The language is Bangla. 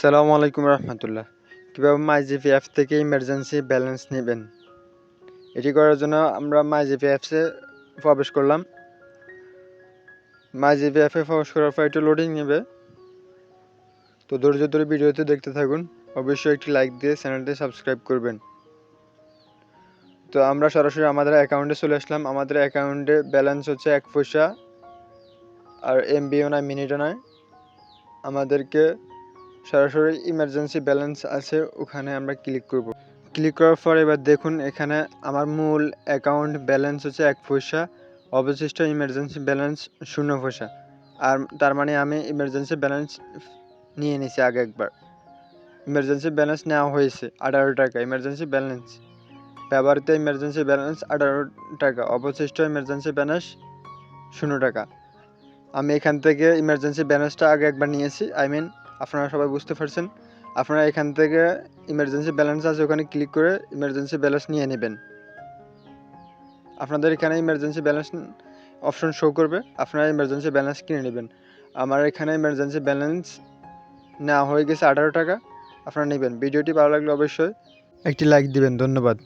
সালামু আলাইকুম রহমতুল্লাহ। কীভাবে মাইজিপি অ্যাপ থেকে ইমার্জেন্সি ব্যালেন্স নেবেন? এটি করার জন্য আমরা মাইজিপি অ্যাপসে প্রবেশ করলাম। মাইজিপি অ্যাপে প্রবেশ করার পর একটু লোডিং নেবে। তো ধৈর্য ধরে ভিডিওতে দেখতে থাকুন। অবশ্যই একটি লাইক দিয়ে চ্যানেলটি সাবস্ক্রাইব করবেন। তো আমরা সরাসরি আমাদের অ্যাকাউন্টে চলে আসলাম। আমাদের অ্যাকাউন্টে ব্যালেন্স হচ্ছে এক পয়সা আর এমবিও নয় মিনিটও নয়। আমাদেরকে সরাসরি ইমার্জেন্সি ব্যালেন্স আছে, ওখানে আমরা ক্লিক করব। ক্লিক করার পর এবার দেখুন এখানে আমার মূল অ্যাকাউন্ট ব্যালেন্স হচ্ছে এক পয়সা, অবশিষ্ট ইমার্জেন্সি ব্যালেন্স শূন্য পয়সা। আর তার মানে আমি ইমার্জেন্সি ব্যালেন্স নিয়ে নিয়েছি আগে একবার। ইমার্জেন্সি ব্যালেন্স নেওয়া হয়েছে আঠারো টাকা ইমার্জেন্সি ব্যালেন্স ব্যবহৃত ইমার্জেন্সি ব্যালেন্স আঠারো টাকা, অবশিষ্ট ইমার্জেন্সি ব্যালেন্স শূন্য টাকা। আমি এখান থেকে ইমার্জেন্সি ব্যালেন্সটা আগে একবার নিয়েছি আই মিন আপনারা সবাই বুঝতে পারছেন। আপনারা এখান থেকে ইমার্জেন্সি ব্যালেন্স আছে, ওখানে ক্লিক করে ইমার্জেন্সি ব্যালেন্স নিয়ে নেবেন। আপনাদের এখানে ইমার্জেন্সি ব্যালেন্স অপশন শো করবে, আপনারা ইমার্জেন্সি ব্যালেন্স কিনে নেবেন। আমার এখানে ইমার্জেন্সি ব্যালেন্স নেওয়া হয়ে গেছে আঠারো টাকা, আপনারা নেবেন। ভিডিওটি ভালো লাগলে অবশ্যই একটি লাইক দিবেন, ধন্যবাদ।